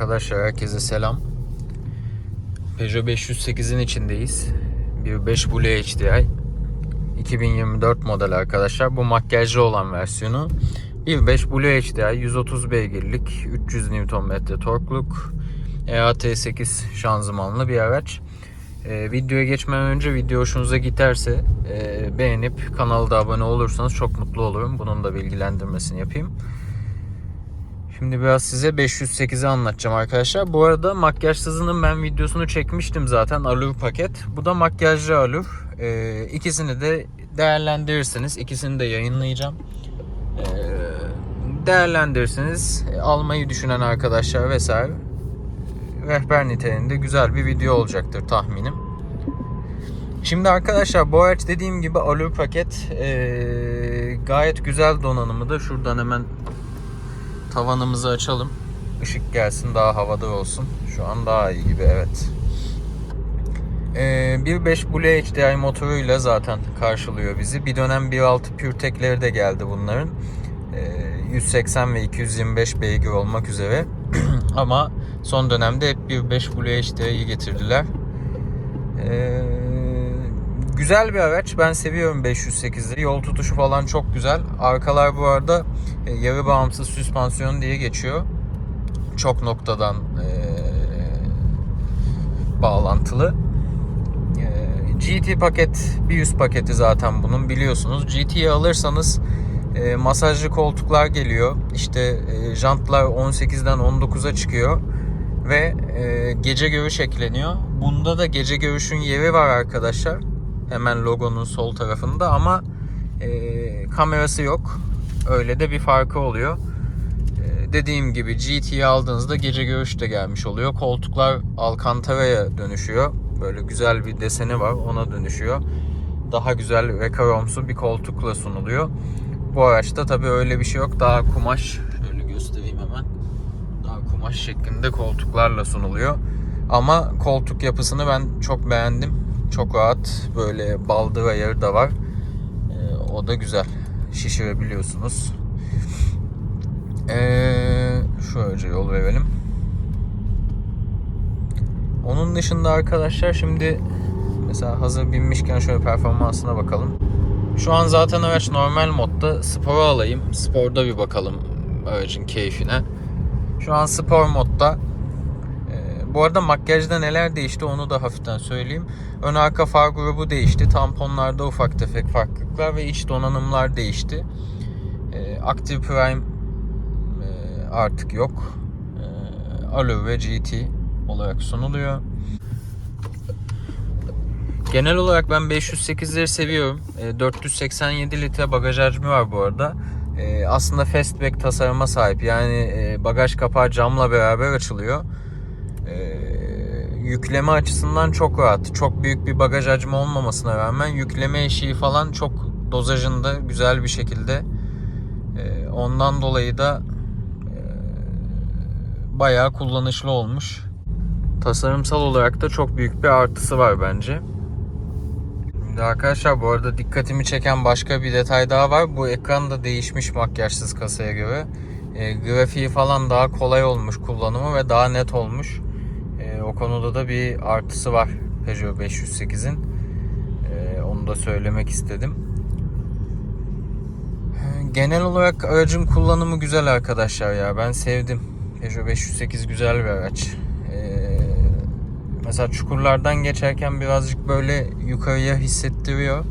Arkadaşlar herkese selam. Peugeot 508'in içindeyiz. 1.5 Blue HDI. 2024 model arkadaşlar. Bu makyajlı olan versiyonu. 1.5 Blue HDI 130 beygirlik 300 Nm torkluk EAT8 şanzımanlı bir araç. Ee, videoya geçmeden önce video hoşunuza giderse e, beğenip kanala da abone olursanız çok mutlu olurum. Bunun da bilgilendirmesini yapayım. Şimdi biraz size 508'i anlatacağım arkadaşlar. Bu arada makyajsızının ben videosunu çekmiştim zaten alür paket. Bu da makyajlı alür. Ee, ikisini de değerlendirirsiniz. İkisini de yayınlayacağım. Ee, değerlendirirsiniz. Almayı düşünen arkadaşlar vesaire. Rehber niteliğinde güzel bir video olacaktır tahminim. Şimdi arkadaşlar bu araç dediğim gibi alür paket. Ee, gayet güzel donanımı da. Şuradan hemen tavanımızı açalım. Işık gelsin daha havada olsun. Şu an daha iyi gibi evet. Ee, 1.5 Blue HDI motoruyla zaten karşılıyor bizi. Bir dönem 1.6 PureTech'leri de geldi bunların. Ee, 180 ve 225 beygir olmak üzere. Ama son dönemde hep 1.5 Blue HDI'yi getirdiler. Ee, güzel bir araç. Ben seviyorum 508'i. Yol tutuşu falan çok güzel. Arkalar bu arada e, yarı bağımsız süspansiyon diye geçiyor. Çok noktadan e, bağlantılı. E, GT paket bir üst paketi zaten bunun biliyorsunuz. GT'yi alırsanız e, masajlı koltuklar geliyor. İşte e, jantlar 18'den 19'a çıkıyor ve e, gece görüş ekleniyor. Bunda da gece görüşün yeri var arkadaşlar. Hemen logonun sol tarafında ama e, kamerası yok. Öyle de bir farkı oluyor. E, dediğim gibi GT'yi aldığınızda gece görüş de gelmiş oluyor. Koltuklar Alcantara'ya dönüşüyor. Böyle güzel bir deseni var ona dönüşüyor. Daha güzel ve karomsu bir koltukla sunuluyor. Bu araçta tabii öyle bir şey yok. Daha kumaş şöyle göstereyim hemen. Daha kumaş şeklinde koltuklarla sunuluyor. Ama koltuk yapısını ben çok beğendim. Çok rahat. Böyle baldı ve yarı da var. Ee, o da güzel. Şişirebiliyorsunuz. Ee, şöyle yol verelim. Onun dışında arkadaşlar şimdi mesela hazır binmişken şöyle performansına bakalım. Şu an zaten araç normal modda. Spora alayım. Sporda bir bakalım aracın keyfine. Şu an spor modda. Ee, bu arada makyajda neler değişti onu da hafiften söyleyeyim. Ön arka far grubu değişti. Tamponlarda ufak tefek farklılıklar ve iç donanımlar değişti. Ee, Active Prime e, artık yok. Ee, Allure ve GT olarak sunuluyor. Genel olarak ben 508'leri seviyorum. E, 487 litre bagaj hacmi var bu arada. E, aslında fastback tasarıma sahip. Yani e, bagaj kapağı camla beraber açılıyor. E, yükleme açısından çok rahat. Çok büyük bir bagaj hacmi olmamasına rağmen yükleme eşiği falan çok dozajında güzel bir şekilde. E, ondan dolayı da e, bayağı kullanışlı olmuş. Tasarımsal olarak da çok büyük bir artısı var bence. Şimdi arkadaşlar bu arada dikkatimi çeken başka bir detay daha var. Bu ekran da değişmiş makyajsız kasaya göre. E, grafiği falan daha kolay olmuş kullanımı ve daha net olmuş. O konuda da bir artısı var Peugeot 508'in. E, onu da söylemek istedim. Genel olarak aracın kullanımı güzel arkadaşlar ya. Ben sevdim. Peugeot 508 güzel bir araç. E, mesela çukurlardan geçerken birazcık böyle yukarıya hissettiriyor.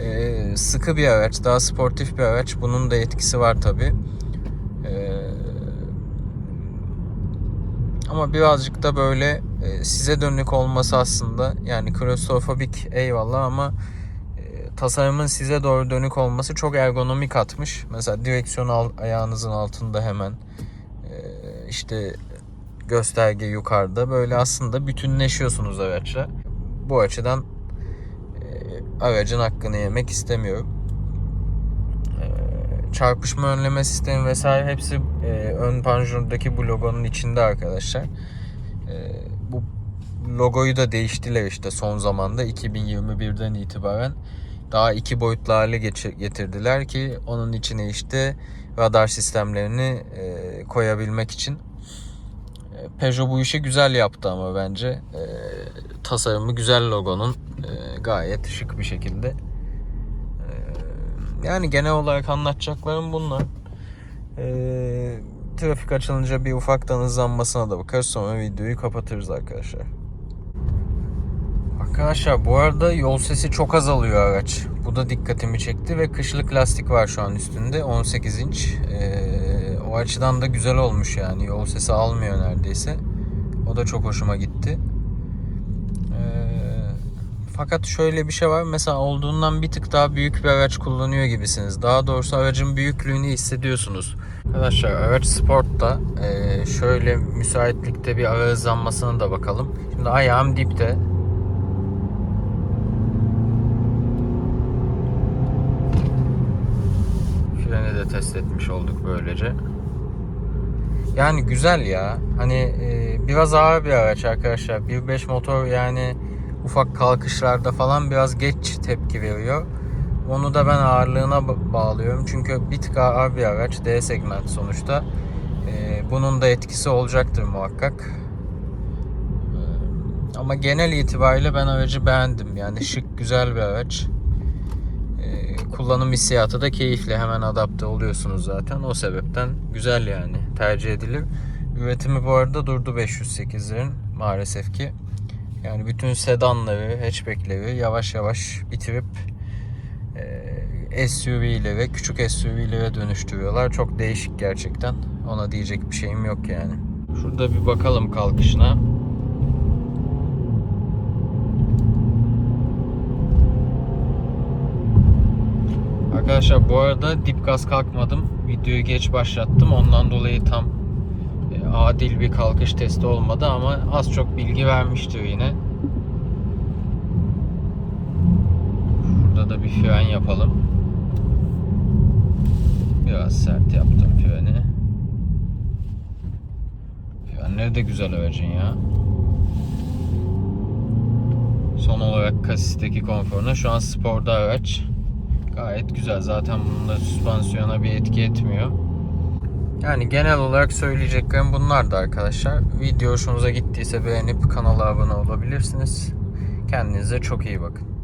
Ee, sıkı bir araç, daha sportif bir araç. Bunun da etkisi var tabi. Ee, ama birazcık da böyle e, size dönük olması aslında yani klostrofobik eyvallah ama e, tasarımın size doğru dönük olması çok ergonomik atmış. Mesela direksiyon al, ayağınızın altında hemen e, işte gösterge yukarıda. Böyle aslında bütünleşiyorsunuz araçla. Bu açıdan aracın hakkını yemek istemiyorum. E, çarpışma önleme sistemi vesaire hepsi e, ön panjurdaki bu logonun içinde arkadaşlar. E, bu logoyu da değiştiler işte son zamanda 2021'den itibaren daha iki boyutlu hale getirdiler ki onun içine işte radar sistemlerini e, koyabilmek için Peugeot bu işi güzel yaptı ama bence. E, tasarımı güzel logonun. E, gayet şık bir şekilde. Yani genel olarak anlatacaklarım bunlar. E, trafik açılınca bir ufaktan hızlanmasına da bakarız. Sonra videoyu kapatırız arkadaşlar. Arkadaşlar bu arada yol sesi çok azalıyor araç. Bu da dikkatimi çekti ve kışlık lastik var şu an üstünde 18 inç. Ee, o açıdan da güzel olmuş yani yol sesi almıyor neredeyse. O da çok hoşuma gitti. Fakat şöyle bir şey var mesela olduğundan bir tık daha büyük bir araç kullanıyor gibisiniz. Daha doğrusu aracın büyüklüğünü hissediyorsunuz. Arkadaşlar araç Sport'ta şöyle müsaitlikte bir ara hızlanmasına da bakalım. Şimdi ayağım dipte. Freni de test etmiş olduk böylece. Yani güzel ya. Hani biraz ağır bir araç arkadaşlar. 1.5 motor yani ufak kalkışlarda falan biraz geç tepki veriyor. Onu da ben ağırlığına ba- bağlıyorum. Çünkü bir tık ağır bir araç. D segment sonuçta. E, bunun da etkisi olacaktır muhakkak. E, ama genel itibariyle ben aracı beğendim. Yani şık, güzel bir araç. Ee, kullanım hissiyatı da keyifli. Hemen adapte oluyorsunuz zaten. O sebepten güzel yani. Tercih edilir. Üretimi bu arada durdu 508'lerin maalesef ki. Yani bütün sedanları, hatchback'leri yavaş yavaş bitirip e, SUV'lere, küçük SUV'lere dönüştürüyorlar. Çok değişik gerçekten. Ona diyecek bir şeyim yok yani. Şurada bir bakalım kalkışına. Arkadaşlar bu arada dip gaz kalkmadım. Videoyu geç başlattım. Ondan dolayı tam adil bir kalkış testi olmadı ama az çok bilgi vermiştir yine. Burada da bir fren yapalım. Biraz sert yaptım freni. Frenleri de güzel aracın ya. Son olarak kasisteki konforuna şu an sporda araç. Gayet güzel. Zaten bunun da süspansiyona bir etki etmiyor. Yani genel olarak söyleyeceklerim bunlardı arkadaşlar. Video hoşunuza gittiyse beğenip kanala abone olabilirsiniz. Kendinize çok iyi bakın.